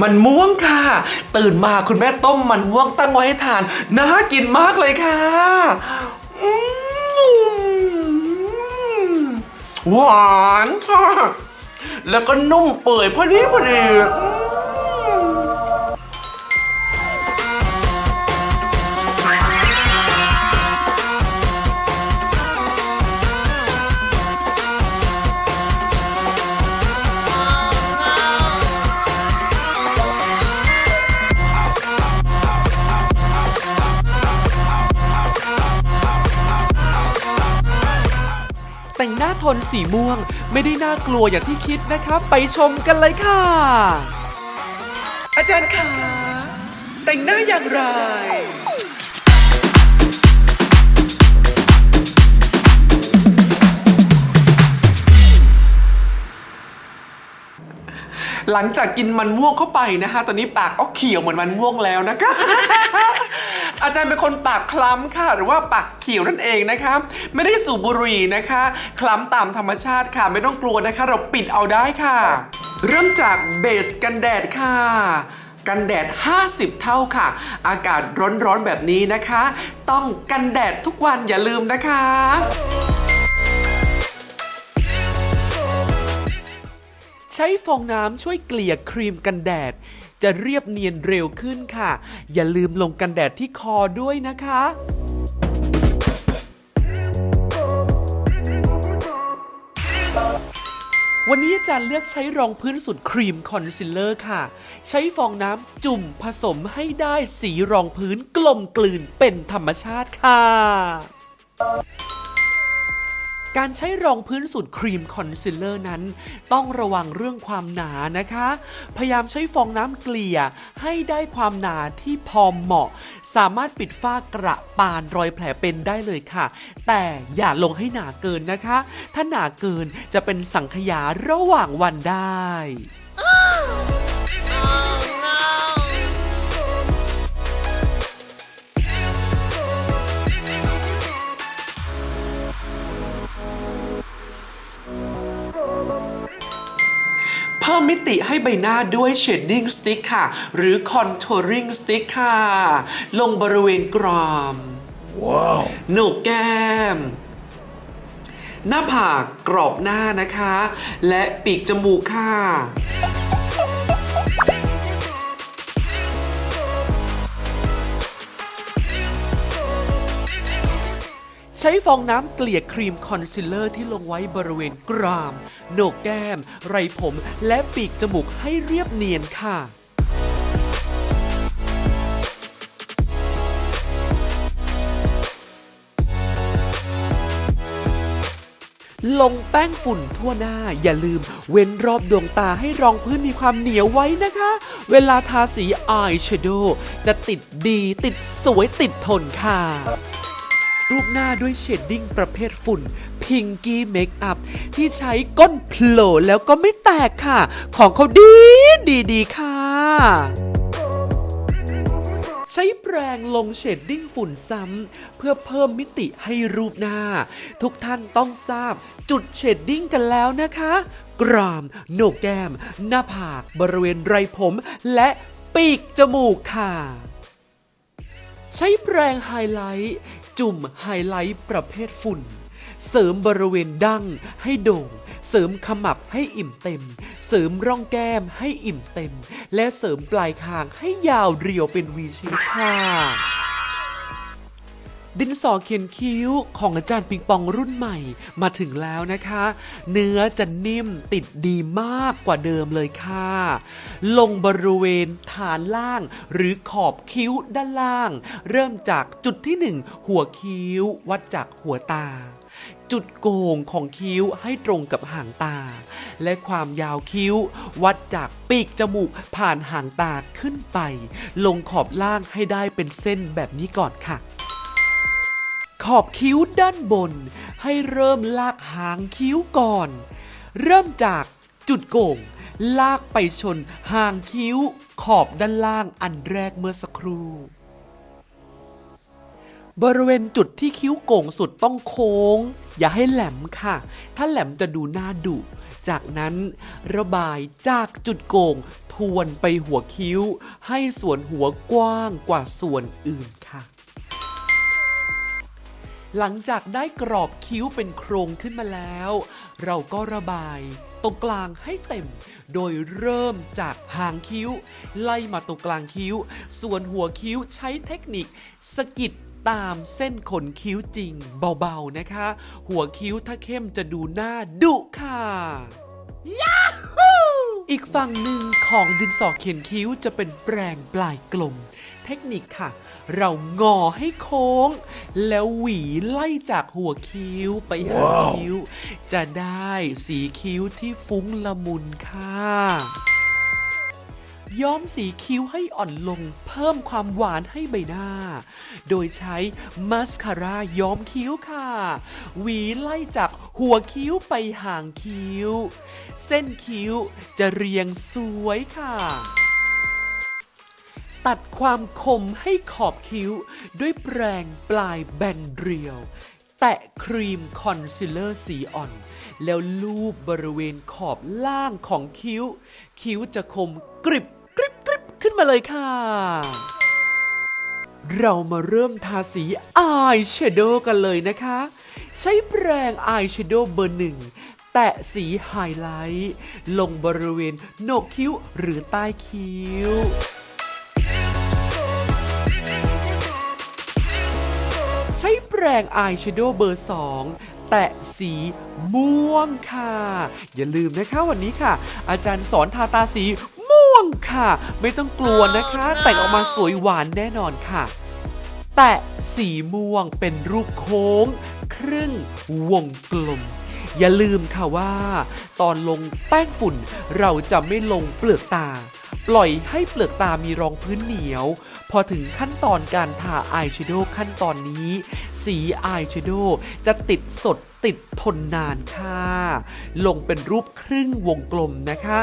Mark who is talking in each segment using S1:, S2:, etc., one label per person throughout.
S1: มันม่วงค่ะ ตื่นมาคุณแม่ต้มมันม่วงตั้งไว้ให้ทาน น่ากินมากเลยค่ะ หวานค่ะ แล้วก็นุ่มเปื่อยพอดีพอดี ทนสีม่วง ไม่ได้น่ากลัวอย่างที่คิดนะครับ ไปชมกันเลยค่ะ อาจารย์ขาแต่งหน้าอย่างไรหลังจากกินมันม่วงเข้าไปนะคะ ตอนนี้ปากก็เขียวเหมือนมันม่วงแล้วนะคะ อาจารย์เป็นคนปากคล้ำค่ะ หรือว่าปากเขียวนั่นเองนะคะ ไม่ได้สูบบุหรี่นะคะ คล้ำตามธรรมชาติค่ะ ไม่ต้องกลัวนะคะ เราปิดเอาได้ค่ะ เริ่มจากเบสกันแดดค่ะกันแดด 50 เท่าค่ะ อากาศร้อนๆแบบนี้นะคะ ต้องกันแดดทุกวันอย่าลืมนะคะใช้ฟองน้ำช่วยเกลี่ยครีมกันแดด จะเรียบเนียนเร็วขึ้นค่ะ อย่าลืมลงกันแดดที่คอด้วยนะคะวันนี้อาจารย์เลือกใช้รองพื้นสุดครีมคอนซีลเลอร์ค่ะ ใช้ฟองน้ำจุ่มผสมให้ได้สีรองพื้นกลมกลืนเป็นธรรมชาติค่ะ การใช้รองพื้นสูตรครีมคอนซีลเลอร์นั้น ต้องระวังเรื่องความหนานะคะ พยายามใช้ฟองน้ำเกลี่ยให้ได้ความหนาที่พอเหมาะ สามารถปิดฝ้ากระปานรอยแผลเป็นได้เลยค่ะ แต่อย่าลงให้หนาเกินนะคะ ถ้าหนาเกินจะเป็นสังขยาระหว่างวันได้ พิ่มมิติให้ใบหน้าด้วย Shading Stick ค่ะ หรือ Contouring Stick ค่ะ ลงบริเวณกรามโหนกแก้ม หน้าผากกรอบหน้านะคะ และปีกจมูกค่ะ ใช้ฟองน้ำเกลี่ยครีมคอนซีลเลอร์ที่ลงไว้บริเวณกราม โหนกแก้ม ไรผมและปีกจมูกให้เรียบเนียนค่ะลงแป้งฝุ่นทั่วหน้า อย่าลืม เว้นรอบดวงตาให้รองพื้นมีความเหนียวไว้นะคะ เวลาทาสีอายแชโดว์จะติดดีติดสวยติดทนค่ะ รูปหน้าด้วยเชดดิ้งประเภทฝุ่นพิงกี้เมคอัพที่ใช้ก้นโผล่แล้วก็ไม่แตกค่ะ ของเขาดีดีดีค่ะใช้แปรงลงเชดดิ้งฝุ่นซ้ำเพื่อเพิ่มมิติให้รูปหน้า ทุกท่านต้องทราบจุดเชดดิ้งกันแล้วนะคะ กราม โหนกแก้ม หน้าผาก บริเวณไรผม และปีกจมูกค่ะ ใช้แปรงไฮไลท์ จุ่มไฮไลท์ประเภทฝุ่น เสริมบริเวณดั้งให้โด่ง เสริมขมับให้อิ่มเต็ม เสริมร่องแก้มให้อิ่มเต็ม และเสริมปลายคางให้ยาวเรียวเป็นวีชีค่ะ ดินสอเขียนคิ้วของอาจารย์ปิงปองรุ่นใหม่มาถึงแล้วนะคะ เนื้อจะนิ่มติดดีมากกว่าเดิมเลยค่ะ ลงบริเวณฐานล่าง หรือขอบคิ้วด้านล่าง เริ่มจากจุดที่ 1 หัวคิ้ววัดจากหัวตา จุดโก่งของคิ้วให้ตรงกับหางตา และความยาวคิ้ว วัดจากปีกจมูกผ่านหางตาขึ้นไป ลงขอบล่างให้ได้เป็นเส้นแบบนี้ก่อนค่ะ ขอบคิ้วด้านบน ให้เริ่มลากหางคิ้วก่อน เริ่มจากจุดโก่ง ลากไปชนหางคิ้ว ขอบด้านล่างอันแรกเมื่อสักครู่ บริเวณจุดที่คิ้วโก่งสุดต้องโค้ง อย่าให้แหลมค่ะ ถ้าแหลมจะดูหน้าดุจากนั้นระบายจากจุดโก่งทวนไปหัวคิ้ว ให้ส่วนหัวกว้างกว่าส่วนอื่นค่ะ หลังจากได้กรอบคิ้วเป็นโครงขึ้นมาแล้ว เราก็ระบาย ตรงกลางให้เต็ม โดยเริ่มจากหางคิ้ว ไล่มาตรงกลางคิ้ว ส่วนหัวคิ้วใช้เทคนิคสะกิดตามเส้นขนคิ้วจริงเบาๆนะคะ หัวคิ้วถ้าเข้มจะดูหน้าดุค่ะอีกฝั่งหนึ่งของดินสอเขียนคิ้วจะเป็นแปรงปลายกลม เทคนิคค่ะ เรางอให้โค้ง แล้วหวีไล่จากหัวคิ้วไปหางคิ้ว จะได้สีคิ้วที่ฟุ้งละมุนค่ะ ย้อมสีคิ้วให้อ่อนลง เพิ่มความหวานให้ใบหน้า โดยใช้มัสคาร่าย้อมคิ้วค่ะ หวีไล่จากหัวคิ้วไปหางคิ้ว เส้นคิ้วจะเรียงสวยค่ะ ตัดความคมให้ขอบคิ้ว ด้วยแปรงปลายแบนเรียว แตะครีมคอนซีลเลอร์สีอ่อน แล้วลูบบริเวณขอบล่างของคิ้ว คิ้วจะคมกริบกริบกริบขึ้นมาเลยค่ะ เรามาเริ่มทาสีอายแชโดว์กันเลยนะคะ ใช้แปรงอายแชโดว์เบอร์หนึ่งแตะสีไฮไลท์ ลงบริเวณโหนกคิ้วหรือใต้คิ้ว ช้แปรงอายแชโดว์เบอร์ 2แตะสีม่วงค่ะ อย่าลืมนะคะวันนี้ค่ะ อาจารย์สอนทาตาสีม่วงค่ะ ไม่ต้องกลัวนะคะ แต่งออกมาสวยหวานแน่นอนค่ะ แตะสีม่วงเป็นรูปโค้ง ครึ่งวงกลม อย่าลืมค่ะว่า ตอนลงแป้งฝุ่นเราจะไม่ลงเปลือกตา ปล่อยให้เปลือกตามีรองพื้นเหนียว พอถึงขั้นตอนการทาอายแชโดว์ขั้นตอนนี้ สีอายแชโดว์จะติดสดติดทนนานค่ะ ลงเป็นรูปครึ่งวงกลมนะคะ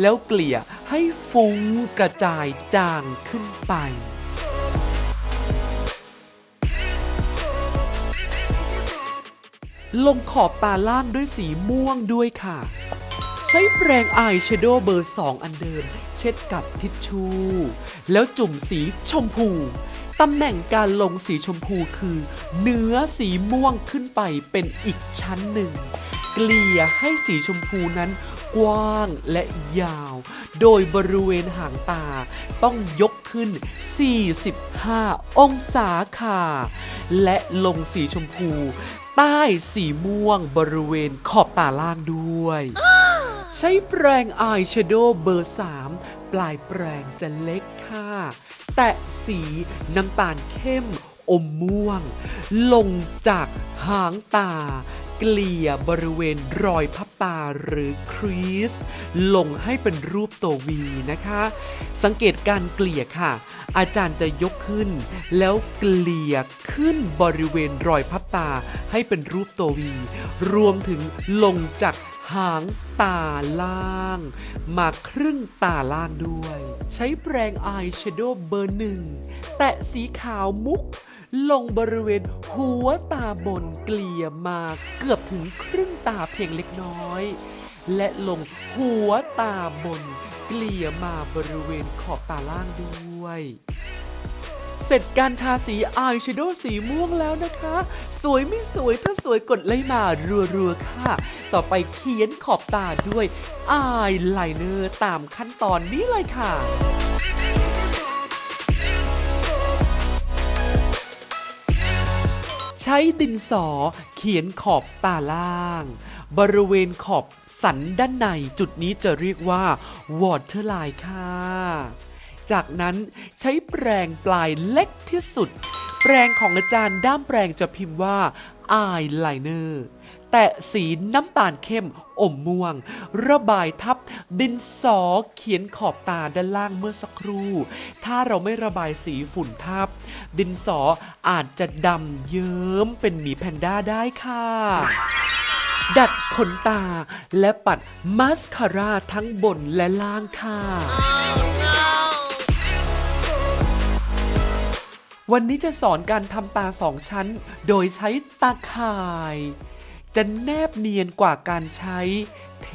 S1: แล้วเกลี่ยให้ฟุ้งกระจายจางขึ้นไป ลงขอบตาล่างด้วยสีม่วงด้วยค่ะ ใช้แปรงอายแชโดว์เบอร์ 2 อันเดิม เช็ดกับทิชชู่แล้วจุ่มสีชมพูตำแหน่งการลงสีชมพูคือ เนื้อสีม่วงขึ้นไปเป็นอีกชั้นหนึ่ง เกลี่ยให้สีชมพูนั้นกว้างและยาว โดยบริเวณหางตาต้องยกขึ้น 45 องศาค่ะ และลงสีชมพูใต้สีม่วงบริเวณขอบตาล่างด้วย ใช้แปรงอายแชโดว์เบอร์ 3 ปลายแปรงจะเล็กค่ะ แตะสีน้ำตาลเข้มอมม่วง ลงจากหางตา เกลี่ยบริเวณรอยพับตาหรือครีสลงให้เป็นรูปตัววีนะคะ สังเกตการเกลี่ยค่ะ อาจารย์จะยกขึ้น แล้วเกลี่ยขึ้นบริเวณรอยพับตาให้เป็นรูปตัววี รวมถึงลงจากหางตาล่าง มาครึ่งตาล่างด้วย ใช้แปรงอายแชโดว์เบอร์หนึ่ง แตะสีขาวมุก ลงบริเวณหัวตาบนเกลี่ยมาเกือบถึงครึ่งตาเพียงเล็กน้อย และลงหัวตาบนเกลี่ยมาบริเวณขอบตาล่างด้วย เสร็จการทาสีอายแชโดว์สีม่วงแล้วนะคะ สวยไม่สวยถ้าสวยกดไลค์มารัวๆค่ะ ต่อไปเขียนขอบตาด้วยอายไลเนอร์ตามขั้นตอนนี้เลยค่ะ ใช้ดินสอเขียนขอบตาล่าง บริเวณขอบสันด้านในจุดนี้จะเรียกว่าวอเทอร์ไลน์ค่ะ จากนั้นใช้แปรงปลายเล็กที่สุด แปรงของอาจารย์ด้ามแปรงจะพิมพ์ว่า eyeliner แต่สีน้ำตาลเข้มอมม่วง ระบายทับดินสอเขียนขอบตาด้านล่างเมื่อสักครู่ ถ้าเราไม่ระบายสีฝุ่นทับ ดินสออาจจะดำเยิ้มเป็นหมีแพนด้าได้ค่ะดัดขนตาและปัดมาสคาร่าทั้งบนและล่างค่ะ วันนี้จะสอนการทำตาสองชั้น โดยใช้ตาข่าย จะแนบเนียนกว่าการใช้เท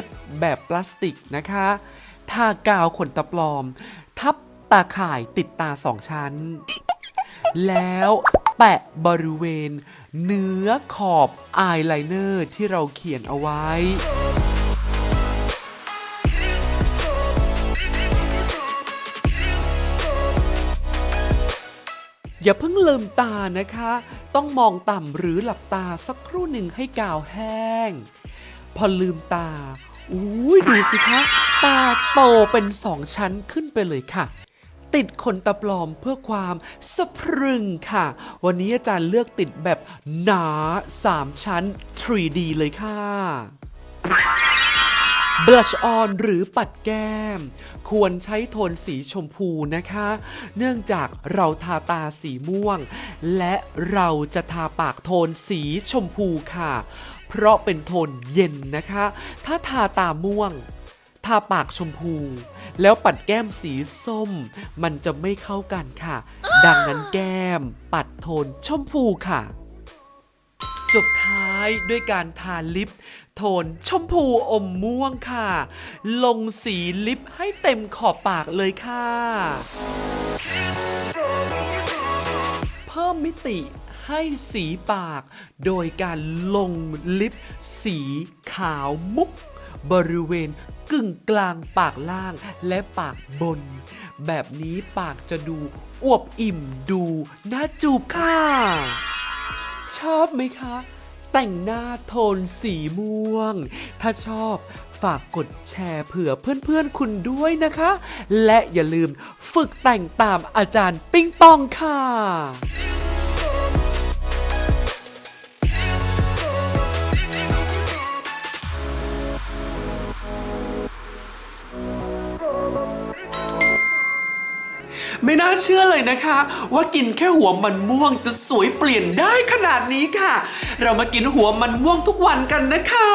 S1: ปแบบพลาสติกนะคะทากาวขนตาปลอม ทับตาข่ายติดตาสองชั้น แล้วแปะบริเวณเนื้อขอบอายไลเนอร์ที่เราเขียนเอาไว้ อย่าเพิ่งลืมตานะคะ ต้องมองต่ำหรือหลับตาสักครู่หนึ่งให้กาวแห้ง พอลืมตาอุ้ยดูสิคะตาโตเป็นสองชั้นขึ้นไปเลยค่ะ ติดขนตาปลอมเพื่อความสะพรึงค่ะ วันนี้อาจารย์เลือกติดแบบหนา 3 ชั้น 3D เลยค่ะ บลัชออนหรือปัดแก้ม ควรใช้โทนสีชมพูนะคะ เนื่องจากเราทาตาสีม่วง และเราจะทาปากโทนสีชมพูค่ะ เพราะเป็นโทนเย็นนะคะ ถ้าทาตาม่วง ทาปากชมพู แล้วปัดแก้มสีส้ม มันจะไม่เข้ากันค่ะ ดังนั้นแก้ม ปัดโทนชมพูค่ะ จบท้ายด้วยการทาลิป โทน ชมพูอมม่วงค่ะ ลงสีลิปให้เต็มขอบปากเลยค่ะ เพิ่มมิติให้สีปาก โดยการลงลิป สีขาวมุก บริเวณกึ่งกลางปากล่างและปากบน แบบนี้ปากจะดูอวบอิ่มดูน่าจูบค่ะ ชอบไหมคะ แต่งหน้าโทนสีม่วง ถ้าชอบฝากกดแชร์เผื่อเพื่อนๆคุณด้วยนะคะ และอย่าลืมฝึกแต่งตามอาจารย์ปิงปองค่ะ น่าเชื่อเลยนะคะ ว่ากินแค่หัวมันม่วงจะสวยเปลี่ยนได้ขนาดนี้ค่ะ เรามากินหัวมันม่วงทุกวันกันนะคะ